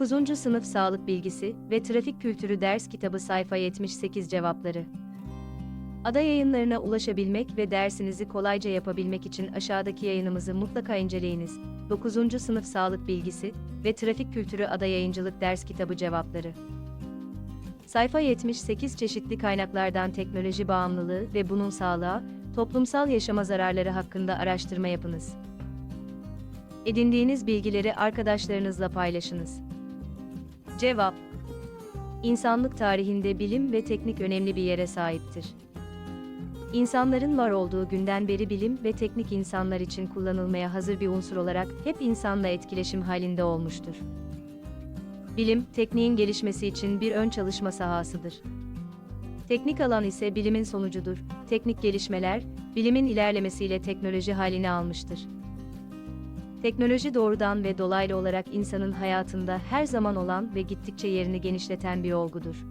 9. Sınıf Sağlık Bilgisi ve Trafik Kültürü Ders Kitabı Sayfa 78 Cevapları Ada yayınlarına ulaşabilmek ve dersinizi kolayca yapabilmek için aşağıdaki yayınımızı mutlaka inceleyiniz. 9. Sınıf Sağlık Bilgisi ve Trafik Kültürü Ada Yayıncılık Ders Kitabı Cevapları Sayfa 78 çeşitli kaynaklardan teknoloji bağımlılığı ve bunun sağlığa, toplumsal yaşama zararları hakkında araştırma yapınız. Edindiğiniz bilgileri arkadaşlarınızla paylaşınız. Cevap İnsanlık tarihinde bilim ve teknik önemli bir yere sahiptir. İnsanların var olduğu günden beri bilim ve teknik insanlar için kullanılmaya hazır bir unsur olarak hep insanla etkileşim halinde olmuştur. Bilim, tekniğin gelişmesi için bir ön çalışma sahasıdır. Teknik alan ise bilimin sonucudur. Teknik gelişmeler, bilimin ilerlemesiyle teknoloji halini almıştır. Teknoloji doğrudan ve dolaylı olarak insanın hayatında her zaman olan ve gittikçe yerini genişleten bir olgudur.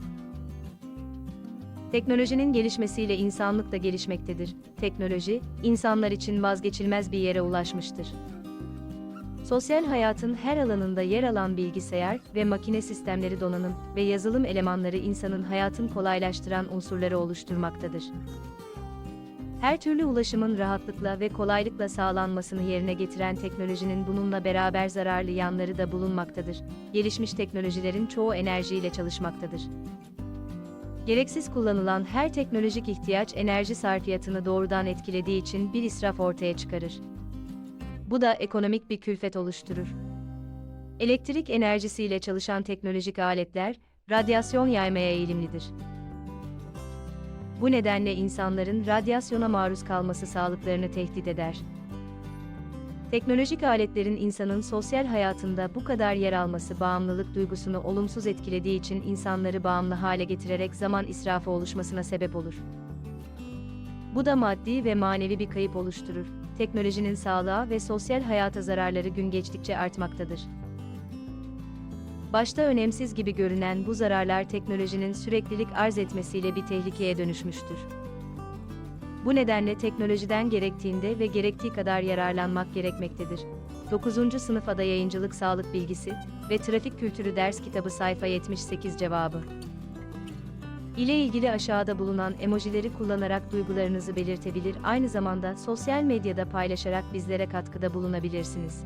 Teknolojinin gelişmesiyle insanlık da gelişmektedir. Teknoloji, insanlar için vazgeçilmez bir yere ulaşmıştır. Sosyal hayatın her alanında yer alan bilgisayar ve makine sistemleri donanım ve yazılım elemanları insanın hayatını kolaylaştıran unsurları oluşturmaktadır. Her türlü ulaşımın rahatlıkla ve kolaylıkla sağlanmasını yerine getiren teknolojinin bununla beraber zararlı yanları da bulunmaktadır. Gelişmiş teknolojilerin çoğu enerjiyle çalışmaktadır. Gereksiz kullanılan her teknolojik ihtiyaç enerji sarfiyatını doğrudan etkilediği için bir israf ortaya çıkarır. Bu da ekonomik bir külfet oluşturur. Elektrik enerjisiyle çalışan teknolojik aletler, radyasyon yaymaya eğilimlidir. Bu nedenle insanların radyasyona maruz kalması sağlıklarını tehdit eder. Teknolojik aletlerin insanın sosyal hayatında bu kadar yer alması bağımlılık duygusunu olumsuz etkilediği için insanları bağımlı hale getirerek zaman israfı oluşmasına sebep olur. Bu da maddi ve manevi bir kayıp oluşturur. Teknolojinin sağlığa ve sosyal hayata zararları gün geçtikçe artmaktadır. Başta önemsiz gibi görünen bu zararlar teknolojinin süreklilik arz etmesiyle bir tehlikeye dönüşmüştür. Bu nedenle teknolojiden gerektiğinde ve gerektiği kadar yararlanmak gerekmektedir. 9. Sınıf Ada Yayıncılık Sağlık Bilgisi ve Trafik Kültürü Ders Kitabı Sayfa 78 Cevabı ile ilgili aşağıda bulunan emojileri kullanarak duygularınızı belirtebilir, aynı zamanda sosyal medyada paylaşarak bizlere katkıda bulunabilirsiniz.